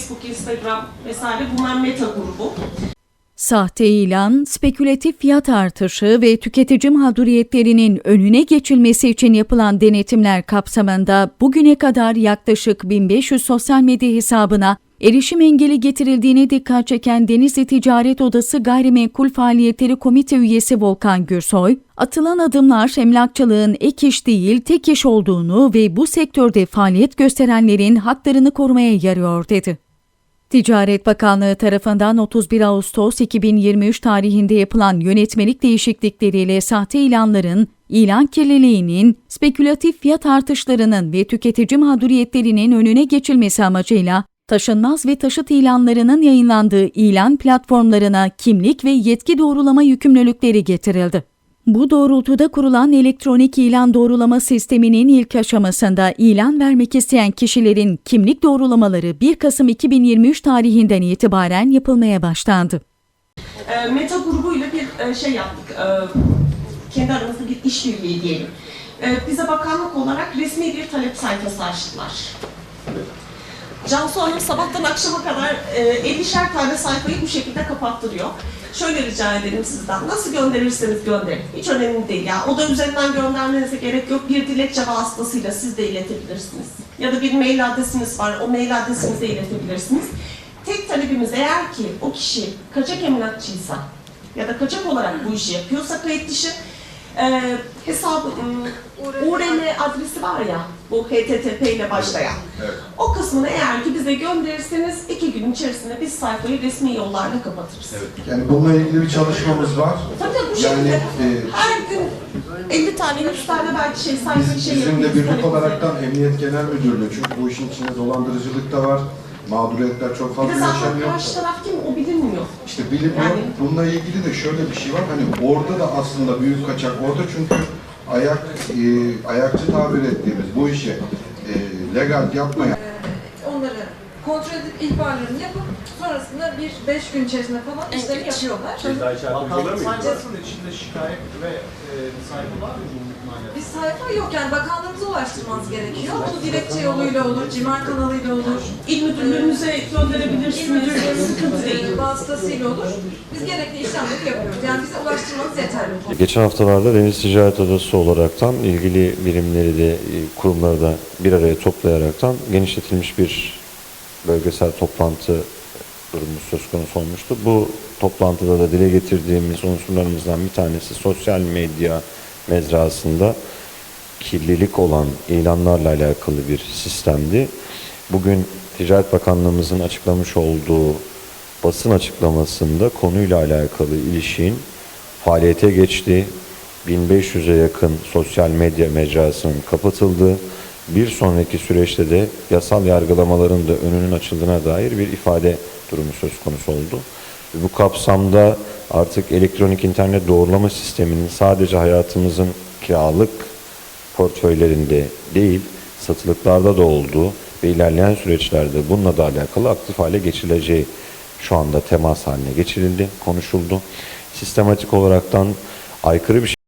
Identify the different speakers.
Speaker 1: Facebook, Instagram vesaire bunlar Meta grubu.
Speaker 2: Sahte ilan, spekülatif fiyat artışı ve tüketici mağduriyetlerinin önüne geçilmesi için yapılan denetimler kapsamında bugüne kadar yaklaşık 1500 sosyal medya hesabına erişim engeli getirildiğine dikkat çeken Denizli Ticaret Odası Gayrimenkul Faaliyetleri Komite üyesi Volkan Gürsoy, atılan adımlar emlakçılığın ek iş değil tek iş olduğunu ve bu sektörde faaliyet gösterenlerin haklarını korumaya yarıyor dedi. Ticaret Bakanlığı tarafından 31 Ağustos 2023 tarihinde yapılan yönetmelik değişiklikleriyle sahte ilanların, ilan kirliliğinin, spekülatif fiyat artışlarının ve tüketici mağduriyetlerinin önüne geçilmesi amacıyla taşınmaz ve taşıt ilanlarının yayınlandığı ilan platformlarına kimlik ve yetki doğrulama yükümlülükleri getirildi. Bu doğrultuda kurulan elektronik ilan doğrulama sisteminin ilk aşamasında ilan vermek isteyen kişilerin kimlik doğrulamaları 1 Kasım 2023 tarihinden itibaren yapılmaya başlandı.
Speaker 1: E, Meta grubuyla bir e, şey yaptık. E, kendi aramızda bir işbirliği diyelim. E, bize bakanlık olarak resmi bir talep sayfası açtılar. Cansu Hanım sabahtan akşama kadar e, 50'şer tane sayfayı bu şekilde kapattırıyor. Şöyle rica ederim sizden, nasıl gönderirseniz gönderin. Hiç önemli değil ya. O da üzerinden göndermenize gerek yok. Bir dilekçe vasıtasıyla siz de iletebilirsiniz. Ya da bir mail adresiniz var, o mail adresinize iletebilirsiniz. Tek talebimiz eğer ki o kişi kaçak emlakçıysa ya da kaçak olarak bu işi yapıyorsa kayıt dışı e, hesabı, ım, URL adresi var ya, bu HTTP ile başlayan. O kısmını eğer ki bize gönderirseniz iki gün içerisinde biz sayfayı resmi yollarla kapatırız.
Speaker 3: Yani bununla ilgili bir çalışmamız var.
Speaker 1: Tabii bu
Speaker 3: Yani
Speaker 1: şekilde
Speaker 3: e,
Speaker 1: her gün 50 tane, 100 tane belki şey sayfa bir
Speaker 3: biz,
Speaker 1: şey
Speaker 3: bizim de birlik olaraktan Emniyet Genel Müdürlüğü çünkü bu işin içinde dolandırıcılık da var. Mağduriyetler çok
Speaker 1: Bir
Speaker 3: fazla
Speaker 1: de zaten
Speaker 3: yaşanıyor.
Speaker 1: karşı taraf kim o bilinmiyor.
Speaker 3: İşte bilim
Speaker 1: Yani-
Speaker 3: bununla ilgili de şöyle bir şey var. Hani orada da aslında büyük kaçak. Orada çünkü ayak e, ayakçı tabir ettiğimiz bu işi e, legal yapmayan
Speaker 4: onları kontrol edip ihbarlarını yapıp sonrasında bir beş gün içerisinde falan işlemi yapıyorlar.
Speaker 5: Bakanlık sayfasının içinde şikayet ve e, sayfa var mı bu manada?
Speaker 4: Bir sayfa yok yani bakanlığımıza ulaştırmanız gerekiyor. Bunu dilekçe yoluyla olur, cimer kanalıyla olur.
Speaker 1: İl müdürlüğümüze
Speaker 4: İl
Speaker 1: gönderebilirsiniz. Sıkıntı değil.
Speaker 4: vasıtasıyla olur. Biz gerekli işlemleri yapıyoruz. Yani bize ulaştırmanız yeterli.
Speaker 6: Geçen haftalarda Deniz Ticaret Odası olaraktan ilgili birimleri de e, kurumları da bir araya toplayaraktan genişletilmiş bir bölgesel toplantı durumu söz konusu olmuştu. Bu toplantıda da dile getirdiğimiz unsurlarımızdan bir tanesi sosyal medya mezrasında kirlilik olan ilanlarla alakalı bir sistemdi. Bugün Ticaret Bakanlığımızın açıklamış olduğu basın açıklamasında konuyla alakalı ilişkin faaliyete geçti. 1500'e yakın sosyal medya mecrasının kapatıldığı, bir sonraki süreçte de yasal yargılamaların da önünün açıldığına dair bir ifade durumu söz konusu oldu. Bu kapsamda artık elektronik internet doğrulama sisteminin sadece hayatımızın kiralık portföylerinde değil, satılıklarda da olduğu ve ilerleyen süreçlerde bununla da alakalı aktif hale geçileceği şu anda temas haline geçirildi, konuşuldu. Sistematik olaraktan aykırı bir